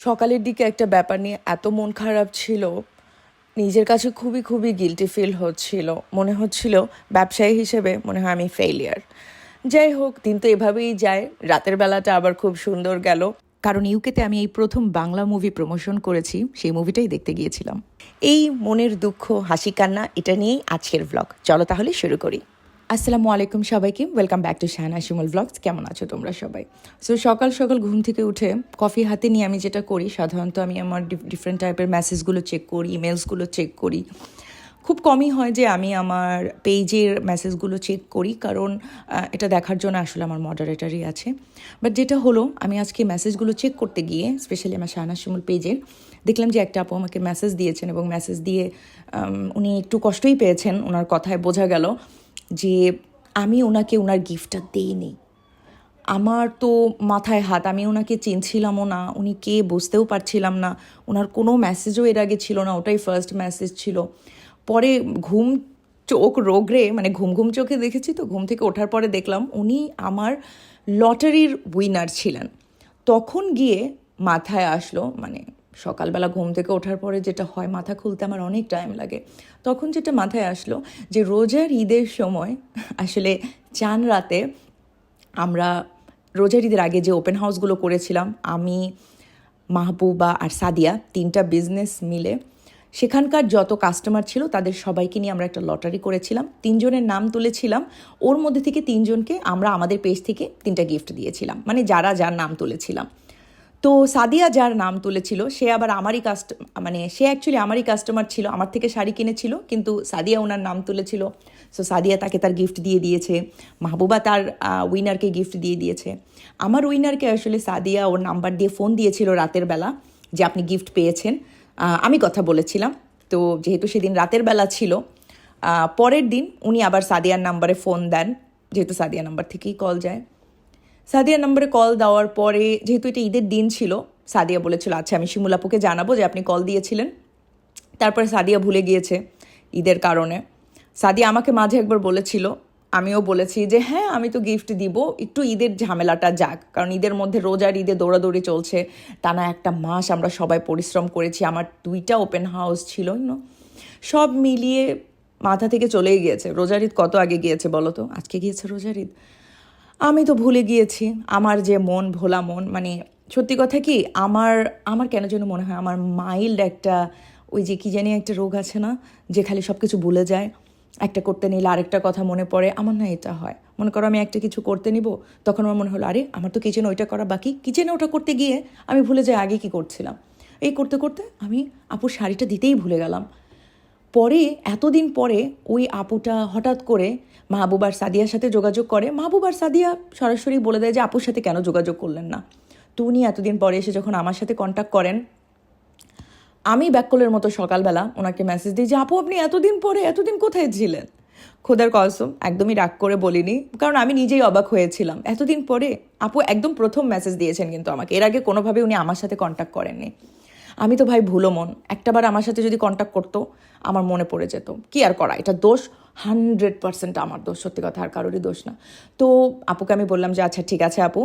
সকালের দিকে একটা ব্যাপার নিয়ে এত মন খারাপ ছিল নিজের কাছে খুবই খুবই গিলটি ফিল হচ্ছিল। মনে হচ্ছিল ব্যবসায়ী হিসেবে মনে হয় আমি ফেলিয়ার যাই হোক দিন তো এভাবেই যায়। রাতের বেলাটা আবার খুব সুন্দর গেল। কারণ ইউকেতে আমি এই প্রথম বাংলা মুভি প্রমোশন করেছি সেই মুভিটাই দেখতে গিয়েছিলাম। এই মনের দুঃখ হাসি কান্না এটা নিয়েই আজকের ব্লগ চলো তাহলে শুরু করি। আসসালামু আলাইকুম সবাইকে। Welcome back to Shahana Shimul vlogs কেমন আছো তোমরা সবাই? সো সকাল সকাল ঘুম থেকে উঠে কফি হাতে নিয়ে আমি যেটা করি, সাধারণত আমি আমার ডিফারেন্ট টাইপের মেসেজগুলো চেক করি ইমেলসগুলো চেক করি। খুব কমই হয় যে আমি আমার পেজের মেসেজগুলো চেক করি, কারণ এটা দেখার জন্য আসলে আমার মডারেটারই আছে। বাট যেটা হলো, আমি আজকে মেসেজগুলো চেক করতে গিয়ে স্পেশালি আমার শাহানা শিমুল পেজের দেখলাম যে একটা আপু আমাকে মেসেজ দিয়েছেন এবং মেসেজ দিয়ে উনি একটু কষ্টই পেয়েছেন ওনার কথায় বোঝা গেল। যে আমি ওনাকে ওনার গিফটটা দিইনি। আমার তো মাথায় হাত, আমি ওনাকে চিনছিলামও না, উনি কে বুঝতেও পারছিলাম না, ওনার কোনো মেসেজও এর আগে ছিল না, ওটাই ফার্স্ট মেসেজ ছিল। পরে ঘুম, চোখ রোগরে মানে ঘুম ঘুম চোখে দেখেছি তো, ঘুম থেকে ওঠার পরে দেখলাম উনি আমার লটারির উইনার ছিলেন। তখন গিয়ে মাথায় আসলো মানে সকালবেলা ঘুম থেকে ওঠার পরে যেটা হয়, মাথা খুলতে আমার অনেক টাইম লাগে। তখন যেটা মাথায় আসলো যে রোজার ঈদের সময় আসলে চান রাতে আমরা রোজার ঈদের আগে যে ওপেন হাউসগুলো করেছিলাম, আমি, মাহবুবা আর সাদিয়া তিনটা বিজনেস মিলে সেখানকার যত কাস্টমার ছিল তাদের সবাইকে নিয়ে আমরা একটা লটারি করেছিলাম। তিনজনের নাম তুলেছিলাম। ওর মধ্যে থেকে তিনজনকে আমরা আমাদের পেজ থেকে তিনটা গিফট দিয়েছিলাম। মানে যারা যার নাম তুলেছিলাম। তো সাদিয়া যার নাম তুলেছিল, সে আবার আমারই কাস্ট মানে সে অ্যাকচুয়ালি আমারই কাস্টমার ছিল, আমার থেকে শাড়ি কিনেছিল, কিন্তু সাদিয়া ওনার নাম তুলেছিল। সো সাদিয়া তাকে তার গিফট দিয়ে দিয়েছে, মাহবুবা তার উইনারকে গিফট দিয়ে দিয়েছে। আমার উইনারকে আসলে সাদিয়া ওর নাম্বার দিয়ে ফোন দিয়েছিল রাতের বেলা যে আপনি গিফট পেয়েছেন। আমি কথা বলেছিলাম, তো যেহেতু সেদিন রাতের বেলা ছিল পরের দিন উনি আবার সাদিয়ার নাম্বারে ফোন দেন, যেহেতু সাদিয়া নাম্বার থেকেই কল যায়। সাদিয়া নম্বরে কল দেওয়ার পরে, যেহেতু এটা ঈদের দিন ছিল, সাদিয়া বলেছিল আচ্ছা আমি শিমুলাপুকে জানাব যে আপনি কল দিয়েছিলেন। তারপরে সাদিয়া ভুলে গিয়েছে ঈদের কারণে। সাদিয়া আমাকে মাঝে একবার বলেছিল, আমিও বলেছি যে হ্যাঁ আমি তো গিফট দিব, একটু ঈদের ঝামেলাটা যাক। কারণ ঈদের মধ্যে রোজার ঈদে দৌড়াদৌড়ি চলছে, টানা একটা মাস আমরা সবাই পরিশ্রম করেছি, আমার দুইটা ওপেন হাউস ছিল ইউনো সব মিলিয়ে মাথা থেকে চলেই গিয়েছে। রোজার ঈদ কত আগে গিয়েছে বলো তো? আজকে গিয়েছে রোজার ঈদ। আমি তো ভুলে গিয়েছি, আমার যে মন, ভোলা মন মানে সত্যি কথা কি, আমার আমার কেন যেন মনে হয়, আমার মাইল্ড একটা, ওই যে কি জানি একটা রোগ আছে না, যে খালি সব কিছু ভুলে যায়, একটা করতে নিলে আরেকটা কথা মনে পড়ে, আমার না এটা হয়। মনে করো আমি একটা কিছু করতে নিব, তখন আমার মনে হলো, আরে, আমার তো কিচেনে ওইটা করা বাকি কিচেনে ওটা করতে গিয়ে আমি ভুলে যাই, আগে কি করছিলাম? এই করতে করতে আমি আপুর শাড়িটা দিতেই ভুলে গেলাম। পরে, এতদিন পরে ওই আপুটা হঠাৎ করে মাহবুবার সাদিয়ার সাথে যোগাযোগ করে। মাহবুবার সাদিয়া সরাসরি বলে দেয় যে, আপুর সাথে কেন যোগাযোগ করলেন না? তো উনি এতদিন পরে এসে যখন আমার সাথে কন্ট্যাক্ট করেন, আমি ব্যাককলের মতো সকালবেলা ওনাকে মেসেজ দিই যে, আপু, আপনি এতদিন পরে, এতদিন কোথায় ছিলেন? খোদার কসম, একদমই রাগ করে বলিনি, কারণ আমি নিজেই অবাক হয়েছিলাম। এতদিন পরে আপু একদম প্রথম মেসেজ দিয়েছেন কিন্তু আমাকে। এর আগে কোনোভাবে উনি আমার সাথে কন্ট্যাক্ট করেননি। আমি তো ভাই ভুলো মন। একটাবার আমার সাথে যদি কন্ট্যাক্ট করতো, আমার মনে পড়ে যেত। কি আর করা? এটা দোষ? হান্ড্রেড পার্সেন্ট আমার দোষ। সত্যি কথা, আর কারোরই দোষ না। তো আপুকে আমি বললাম যে আচ্ছা ঠিক আছে আপু।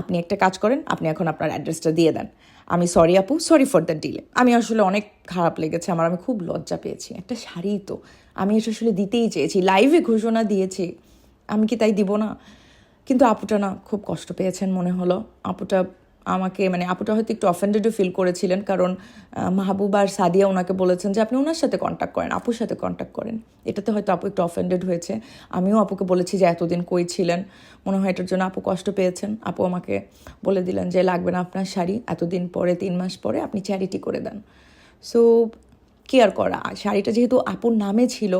আপনি একটা কাজ করেন, আপনি এখন আপনার অ্যাড্রেসটা দিয়ে দেন। আমি সরি আপু সরি ফর দ্য ডিলে আমি আসলে অনেক খারাপ লেগেছে। আমার, আমি খুব লজ্জা পেয়েছি। একটা শাড়ি তো। আমি এটা আসলে দিতেই চেয়েছি। লাইভে ঘোষণা দিয়েছি। আমি কি তাই দিব না? কিন্তু আপুটা না, খুব কষ্ট পেয়েছেন মনে হলো। আপুটা আমাকে মানে আপুটা হয়তো একটু অফেন্ডেডও ফিল করেছিলেন। কারণ মাহবুব আর সাদিয়া ওনাকে বলেছেন যে আপনি ওনার সাথে কন্ট্যাক্ট করেন, আপুর সাথে কন্ট্যাক্ট করেন। এটাতে হয়তো আপু একটু অফেন্ডেড হয়েছে। আমিও আপুকে বলেছি যে এতদিন কই ছিলেন? মনে হয় এটার জন্য আপু কষ্ট পেয়েছেন। আপু আমাকে বলে দিলেন যে লাগবে না আপনার শাড়ি, এতদিন পরে, তিন মাস পরে আপনি চ্যারিটি করে দেন। সো কি আর করা? শাড়িটা যেহেতু আপুর নামে ছিল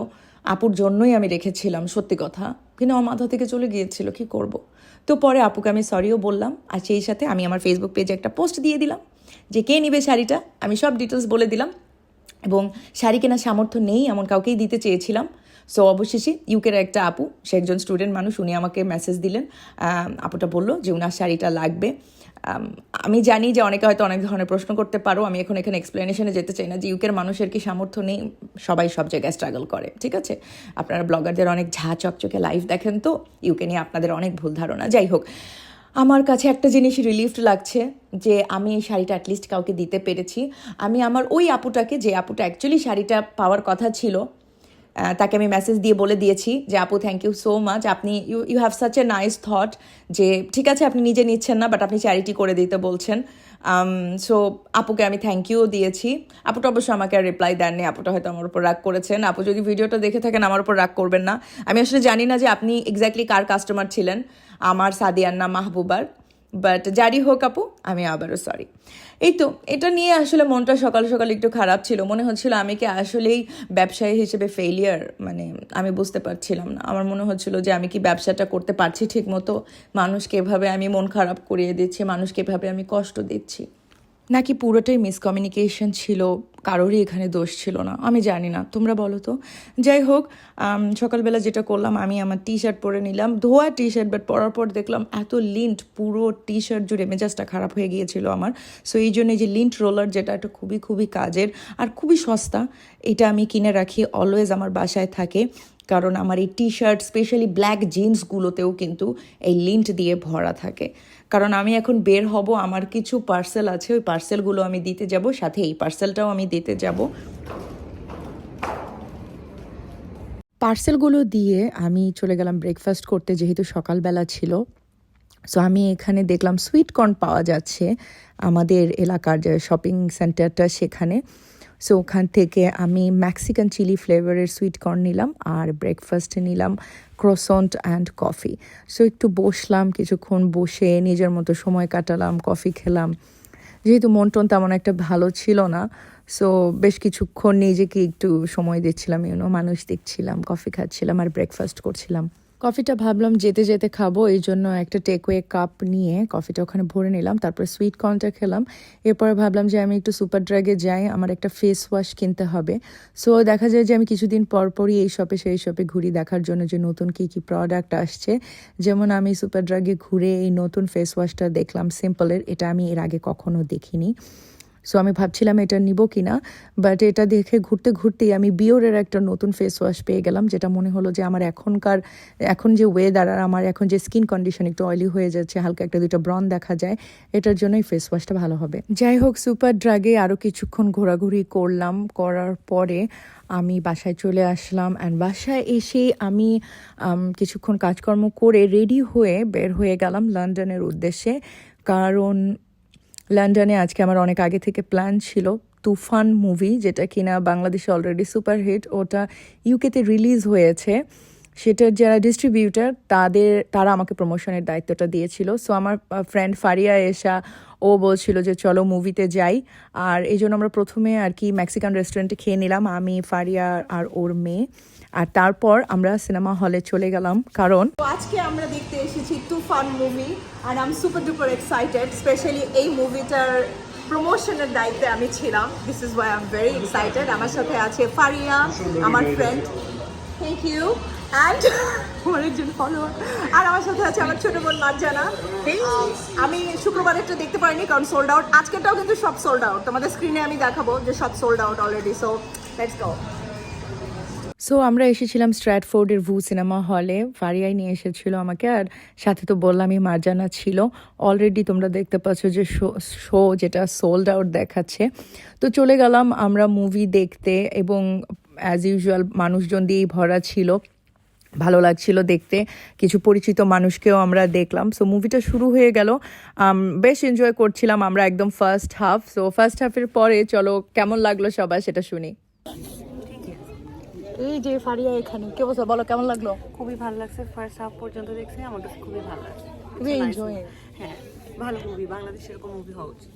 আপুর জন্যই আমি রেখেছিলাম, সত্যি কথা। কিন্তু আমার মাথা থেকে চলে গিয়েছিল, কি করব। তো পরে আপুকে আমি সরিও বললাম, আর সেই সাথে আমি আমার ফেসবুক পেজে একটা পোস্ট দিয়ে দিলাম, যে কে নিবে শাড়িটা? আমি সব ডিটেলস বলে দিলাম, এবং শাড়ি কেনার সামর্থ্য নেই, এমন কাউকেই দিতে চেয়েছিলাম। সো অবশেষে ইউকের একটা আপু, সে একজন স্টুডেন্ট মানুষ, উনি আমাকে মেসেজ দিলেন আপুটা বলল যে উনার শাড়িটা লাগবে। আম, আমি জানি যে অনেকে হয়তো অনেক ধরনের প্রশ্ন করতে পারো। আমি এখন এখানে এক্সপ্লেনেশনে যেতে চাই না যে ইউকের মানুষের কি সামর্থ্য নেই। সবাই সব জায়গায় স্ট্রাগল করে ঠিক আছে? আপনারা ব্লগারদের অনেক ঝা চকচকে লাইভ দেখেন তো। ইউকে নিয়ে আপনাদের অনেক ভুল ধারণা। যাই হোক আমার কাছে একটা জিনিস রিলিফ লাগছে যে আমি এই শাড়িটা অ্যাটলিস্ট কাউকে দিতে পেরেছি। আমি আমার ওই আপুটাকে যে আপুটা অ্যাকচুয়ালি শাড়িটা পাওয়ার কথা ছিল তাকে আমি মেসেজ দিয়ে বলে দিয়েছি যে, আপু থ্যাংক ইউ সো মাচ আপনি you you have such a nice thought যে, ঠিক আছে, আপনি নিজে নিচ্ছেন না বাট আপনি চ্যারিটি করে দিতে বলছেন। সো আপুকে আমি থ্যাংক ইউ দিয়েছি। আপুটা অবশ্য আমাকে আর রিপ্লাই দেননি। আপুটা হয়তো আমার উপর রাগ করেছেন। আপু, যদি ভিডিওটা দেখে থাকেন, আমার উপর রাগ করবেন না। আমি আসলে জানি না যে, আপনি এক্স্যাক্টলি কার কাস্টমার ছিলেন? আমার সাদিয়ান্না মাহবুবার। বাট যারই হোক আপু, আমি আবারও সরি এই তো, এটা নিয়ে আসলে মনটা সকাল সকাল একটু খারাপ ছিল। মনে হচ্ছিল আমি কি আসলেই ব্যবসায়ী হিসেবে ফেলিয়ার মানে আমি বুঝতে পারছিলাম না। আমার মনে হচ্ছিল যে আমি কি ব্যবসাটা করতে পারছি ঠিক মতো মানুষকে এভাবে আমি মন খারাপ করিয়ে দিচ্ছি, মানুষকে এভাবে আমি কষ্ট দিচ্ছি। নাকি পুরোটাই মিসকমিউনিকেশন ছিল? কারোরই এখানে দোষ ছিল না। আমি জানি না। তোমরা বলো তো। যাই হোক সকালবেলা যেটা করলাম, আমি আমার টি শার্ট পরে নিলাম। ধোয়া টি শার্ট বাট পরার পর দেখলাম এত লিন্ট পুরো টি শার্ট জুড়ে মেজাজটা খারাপ হয়ে গিয়েছিল আমার। সো এই জন্য যে লিন্ট রোলার যেটা একটা খুবই খুবই কাজের আর খুবই সস্তা। এটা আমি কিনে রাখি অলওয়েজ আমার বাসায় থাকে। কারণ আমার এই টি শার্ট স্পেশালি ব্ল্যাক জিন্সগুলোতেও কিন্তু এই লিন্ট দিয়ে ভরা থাকে। কারণ আমি এখন বের হব, আমার কিছু পার্সেল আছে, ওই পার্সেলগুলো আমি দিতে যাব, সাথে এই পার্সেলটাও আমি দিতে যাব। পার্সেলগুলো দিয়ে আমি চলে গেলাম ব্রেকফাস্ট করতে, যেহেতু সকালবেলা ছিল। সো আমি এখানে দেখলাম সুইট কর্ন পাওয়া যাচ্ছে আমাদের এলাকার যে শপিং সেন্টারটা সেখানে। সো ওখান থেকে আমি ম্যাক্সিকান চিলি ফ্লেভারের সুইট কর্ন নিলাম আর ব্রেকফাস্টে নিলাম ক্রসন্ট অ্যান্ড কফি সো একটু বসলাম, কিছুক্ষণ বসে নিজের মতো সময় কাটালাম কফি খেলাম। যেহেতু মন টন তেমন একটা ভালো ছিল না সো বেশ কিছুক্ষণ নিজেকে একটু সময় দিচ্ছিলাম ইউনো মানুষ দেখছিলাম কফি খাচ্ছিলাম আর ব্রেকফাস্ট করছিলাম। কফিটা ভাবলাম যেতে যেতে খাব, এই জন্য একটা টেকওয়ে কাপ নিয়ে কফিটা ওখানে ভরে নিলাম, তারপর সুইট কর্নটা খেলাম। এরপরে ভাবলাম যে আমি একটু সুপার ড্রাগে যাই, আমার একটা ফেস ওয়াশ কিনতে হবে। সো দেখা যায় যে আমি কিছুদিন পর পরই এই শপে সেই শপে ঘুরি, দেখার জন্য যে নতুন কী কী প্রোডাক্ট আসছে। যেমন আমি সুপার ড্রাগে ঘুরে এই নতুন ফেস ওয়াশটা দেখলাম সিম্পলের এটা আমি এর আগে কখনো দেখিনি। সো আমি ভাবছিলাম এটা নিব কি না বাট এটা দেখে ঘুরতে ঘুরতেই আমি বিওরের একটা নতুন ফেস ওয়াশ পেয়ে গেলাম, যেটা মনে হলো যে আমার এখনকার, এখন যে ওয়েদার আর আমার এখন যে স্কিন কন্ডিশন একটু অয়েলি হয়ে যাচ্ছে, হালকা একটা দুটো ব্রন দেখা যায়, এটার জন্যই ফেস ওয়াশটা ভালো হবে। যাই হোক সুপার ড্রাগে আরও কিছুক্ষণ ঘোরাঘুরি করলাম, করার পরে আমি বাসায় চলে আসলাম অ্যান্ড বাসায় এসে আমি কিছুক্ষণ কাজকর্ম করে রেডি হয়ে বের হয়ে গেলাম লন্ডনের উদ্দেশ্যে, কারণ লন্ডনে আজকে আমার অনেক আগে থেকে প্ল্যান ছিল। তুফান মুভি, যেটা কিনা বাংলাদেশে অলরেডি সুপারহিট ওটা ইউকেতে রিলিজ হয়েছে। সেটার যারা ডিস্ট্রিবিউটার তাদের, তারা আমাকে প্রমোশনের দায়িত্বটা দিয়েছিল। সো আমার ফ্রেন্ড ফারিয়া এসা, ও বলছিল যে চলো মুভিতে যাই। আর এই জন্য আমরা প্রথমে আর কি মেক্সিকান রেস্টুরেন্টে খেয়ে নিলাম, আমি, ফারিয়া আর ওর মেয়ে। আর তারপর আমরা সিনেমা হলে চলে গেলাম কারণ তো আজকে আমরা দেখতে এসেছি Toofan movie R I'm super duper excited specially এই মুভিটার প্রমোশনের দায়িত্বে আমি ছিলাম। This is why I'm very excited আমার সাথে আছে ফারিয়া আমার ফ্রেন্ড থ্যাংক ইউ অ্যান্ড আমার একজন ফলোয়ার আর আমার সাথে আছে আমার ছোট বোন মার্জানা আহ, আমি শুক্রবার একটা দেখতে পারিনি কারণ সোল্ড আউট আজকেরটাও কিন্তু সব সোল্ড আউট তোমাদের স্ক্রিনে আমি দেখাবো যে সব sold out already so let's go so আমরা এসেছিলাম স্ট্র্যাটফোর্ডের ভু সিনেমা হলে ফারিয়াই নিয়ে এসেছিল আমাকে আর সাথে তো বললামই মার্জানা ছিল। অলরেডি তোমরা দেখতে পাচ্ছ যে শো শো যেটা সোল্ড আউট দেখাচ্ছে। তো চলে গেলাম আমরা মুভি দেখতে এবং অ্যাজ ইউজুয়াল মানুষজন দিয়েই ভরা ছিল। ভালো লাগছিল দেখতে। কিছু পরিচিত মানুষকেও আমরা দেখলাম। সো মুভিটা শুরু হয়ে গেল। বেশ এনজয় করছিলাম আমরা একদম ফার্স্ট হাফ সো ফার্স্ট হাফের পরে চলো কেমন লাগল সবাই সেটা শুনি। এই যে ফারিয়া এখানে কে বলছো বলো কেমন লাগল? খুবই ভালো লাগছে। ফার্স্ট হাফ পর্যন্ত দেখছি আমার কাছে খুবই ভালো লাগছে। খুবই movie. হ্যাঁ ভালো মুভি বাংলাদেশে এরকম মুভি হওয়া উচিত।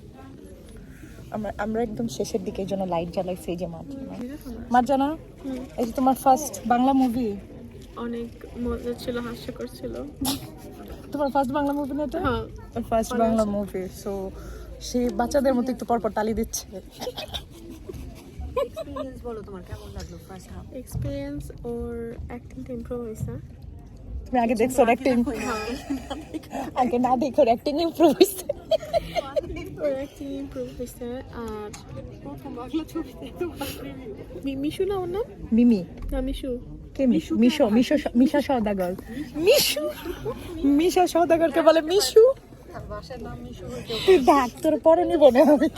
আমরা আমরা একদম শেষের দিকে জন্য লাইট জ্বালাইছি এই যে মার্জানা মার্জানা এই যে তোমার ফার্স্ট বাংলা মুভি অনেক মজা ছিল হাস্যকর ছিল তোমার ফার্স্ট বাংলা মুভি না এটা? হ্যাঁ। ফার্স্ট বাংলা মুভি সো সে বাচ্চাদের মতো একটু পরপর তালি দিচ্ছে। এক্সপিরিয়েন্স বলো তোমার কেমন লাগল ফার্স্ট হাফ এক্সপিরিয়েন্স ওর অ্যাক্টিংটা ইমপ্রুভ হয়েছে তুমি আগে দেখছ অ্যাক্টিং আগে না দেখো অ্যাক্টিং ইমপ্রুভ হয়েছে ওর অ্যাক্টিং ইমপ্রুভ হয়েছে আর প্রথম বাংলা ছবিতে তোমার মি- মিশু না ওর নাম? মিমি। না মিশু। কে মিশু মিশো মিশো মিশা সওদাগর। মিশু? মিশা সওদাগরকে বলে মিশু? ডাক তোর পরে নিব না আমি।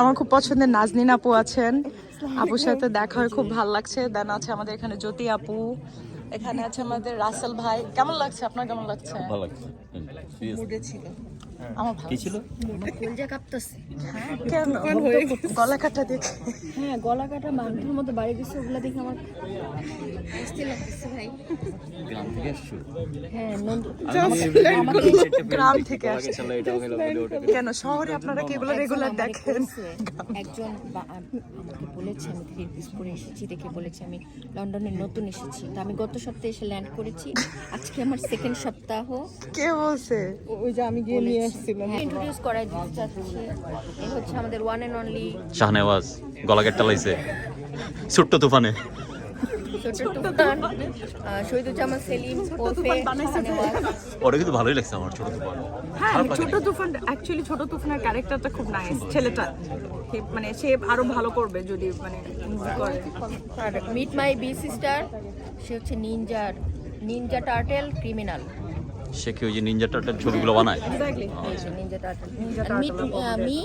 আমার খুব পছন্দের নাজনিন আপু আছেন। আপুর সাথে দেখা হয় খুব ভালো লাগছে। দেন আছে আমাদের এখানে জ্যোতি আপু এখানে আছে আমাদের রাসেল ভাই। কেমন লাগছে? আপনার কেমন লাগছে? ভালো লাগছে। আমার ভালো কি ছিল কলজা কাঁপতেছে। কেন? গলা কাটা দেখে। হ্যাঁ গলা কাটা মাংসের মতো বাড়ি গেছে ওগুলা দেখে আমার অস্থির লাগতেছে ভাই। গ্রাম থেকে আসছো হ্যাঁ গ্রাম থেকে আসছে। চালা এটাও খেলাম বলে ওটা কেন? শহরে আপনারা কি এগুলো রেগুলার একজন দেখেন? একজন আম- বলেছে আমি থ্রি পিস পরে এসেছি দেখে বলেছে আমি লন্ডনে নতুন এসেছি। তো আমি গত সপ্তাহে এসে ল্যান্ড করেছি। আজকে আমার সেকেন্ড সপ্তাহ। কে বলছে? ইন্ট্রোডিউস করাই দিতে চাচ্ছি। এই হচ্ছে আমাদের ওয়ান অ্যান্ড অনলি শাহনেওয়াজ গলা কেটে লাইছে। ছোট্ট তুফানে। শহীদুজ্জামান সেলিম ওটা কিন্তু ভালোই লাগছে আমার ছোট তুফান। হ্যাঁ ছোট তুফান অ্যাকচুয়ালি ছোট তুফানের ক্যারেক্টারটা খুব নাইস ছেলেটা সে- মানে সে আরও ভালো করবে যদি মানে আর মিট মাই বি সিস্টার সে হচ্ছে নিনজার নিনজা টার্টেল ক্রিমিনাল সে কি ওই যে নিনজা টার্টেল ছবিগুলো বানায়? এক্স্যাক্টলি নিনজা টার্টেল মিট আমি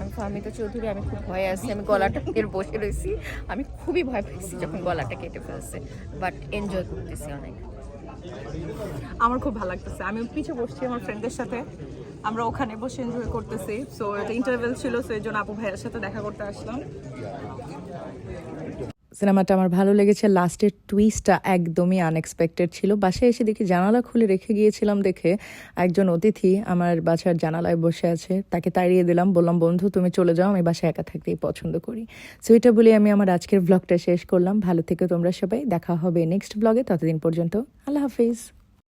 আমি ফাহমিতা চৌধুরী আমি খুব ভয়ে আছি। আমি গলাটা এর বসে রয়েছি। আমি খুবই ভয় পেয়েছি যখন গলাটা কেটে ফেলছে। বাট এনজয় করতেছি অনেক। আমার খুব ভালো লাগতেছে। আমি পিছে বসছি আমার ফ্রেন্ডদের সাথে। আমরা ওখানে বসে এনজয় করতেছি। সো এটা ইন্টারভেল ছিল সো এই জন্য আপু ভাইয়ের সাথে দেখা করতে আসলাম। সিনেমাটা আমার ভালো লেগেছে। লাস্টের টুইস্টটা একদমই আনএক্সপেক্টেড ছিল। বাসায় এসে দেখি জানালা খুলে রেখে গিয়েছিলাম দেখে একজন অতিথি আমার বাসার জানালায় বসে আছে। তাকে তাড়িয়ে দিলাম, বললাম, বন্ধু, তুমি চলে যাও, আমি বাসায় একা থাকতেই পছন্দ করি। সো এটা বলে আমি আমার আজকের ব্লগটা শেষ করলাম। ভালো থেকে তোমরা সবাই। দেখা হবে নেক্সট ব্লগে ততদিন পর্যন্ত আল্লাহ হাফিজ।